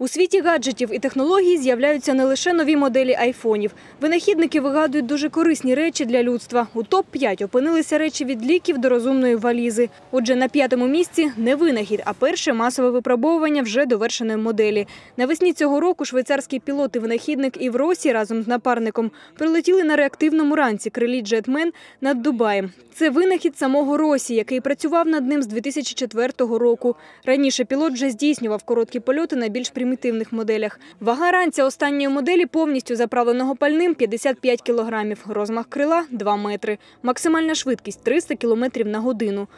У світі гаджетів і технологій з'являються не лише нові моделі айфонів. Винахідники вигадують дуже корисні речі для людства. У топ-5 опинилися речі від ліків до розумної валізи. Отже, на п'ятому місці не винахід, а перше масове випробовування вже довершеної моделі. Навесні цього року швейцарський пілот і винахідник Ів Росі разом з напарником прилетіли на реактивному ранці крилі Джетмен над Дубаєм. Це винахід самого Росі, який працював над ним з 2004 року. Раніше пілот вже здійснював короткі польоти на більш примітивних моделях. Вага ранця останньої моделі повністю заправленого пальним 55 кілограмів, розмах крила 2 метри, максимальна швидкість 300 кілометрів на годину.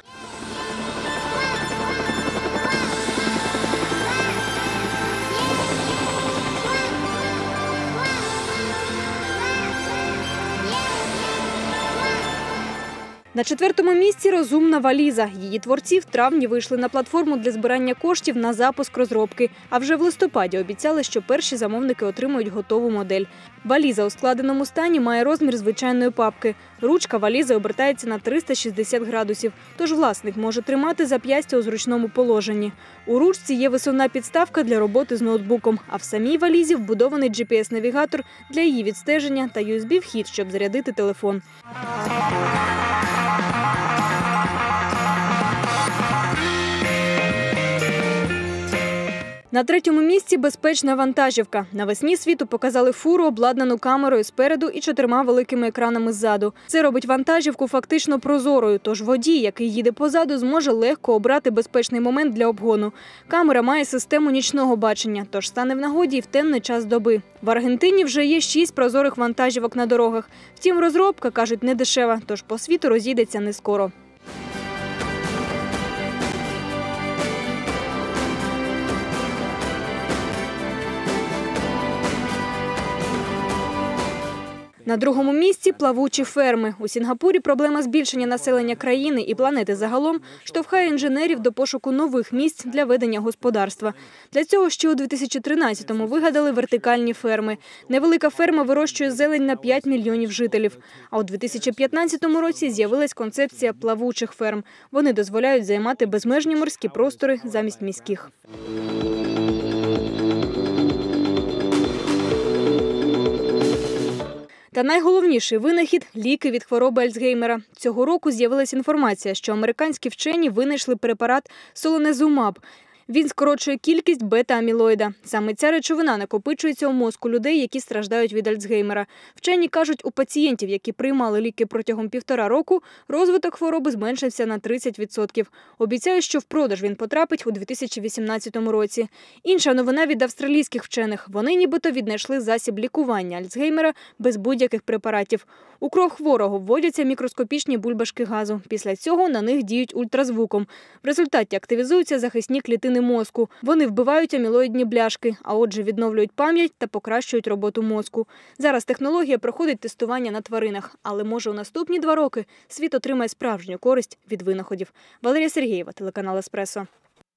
На четвертому місці розумна валіза. Її творці в травні вийшли на платформу для збирання коштів на запуск розробки. А вже в листопаді обіцяли, що перші замовники отримують готову модель. Валіза у складеному стані має розмір звичайної папки. Ручка валізи обертається на 360 градусів, тож власник може тримати зап'ястя у зручному положенні. У ручці є висувна підставка для роботи з ноутбуком, а в самій валізі вбудований GPS-навігатор для її відстеження та USB-вхід, щоб зарядити телефон. На третьому місці безпечна вантажівка. Навесні світу показали фуру, обладнану камерою спереду і чотирма великими екранами ззаду. Це робить вантажівку фактично прозорою, тож водій, який їде позаду, зможе легко обрати безпечний момент для обгону. Камера має систему нічного бачення, тож стане в нагоді в темний час доби. В Аргентині вже є шість прозорих вантажівок на дорогах. Втім, розробка, кажуть, не дешева, тож по світу розійдеться не скоро. На другому місці плавучі ферми. У Сінгапурі проблема збільшення населення країни і планети загалом штовхає інженерів до пошуку нових місць для ведення господарства. Для цього ще у 2013-му вигадали вертикальні ферми. Невелика ферма вирощує зелень на 5 мільйонів жителів. А у 2015 році з'явилась концепція плавучих ферм. Вони дозволяють займати безмежні морські простори замість міських. Та найголовніший винахід ліки від хвороби Альцгеймера. Цього року з'явилася інформація, що американські вчені винайшли препарат солонезумаб. Він скорочує кількість бета-амілоїда. Саме ця речовина накопичується у мозку людей, які страждають від Альцгеймера. Вчені кажуть, у пацієнтів, які приймали ліки протягом півтора року, розвиток хвороби зменшився на 30%. Обіцяють, що в продаж він потрапить у 2018 році. Інша новина від австралійських вчених. Вони нібито віднайшли засіб лікування Альцгеймера без будь-яких препаратів. У кров хворого вводяться мікроскопічні бульбашки газу. Після цього на них діють ультразвуком. В результаті активізуються захисні клітини мозку. Вони вбивають амілоїдні бляшки, а отже, відновлюють пам'ять та покращують роботу мозку. Зараз технологія проходить тестування на тваринах, але може у наступні два роки світ отримає справжню користь від винаходів. Валерія Сергієва, телеканал Еспресо.